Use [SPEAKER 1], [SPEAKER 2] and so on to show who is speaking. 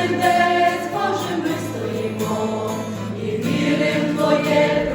[SPEAKER 1] сердець, Боже, ми стоїмо і віримо Твоє.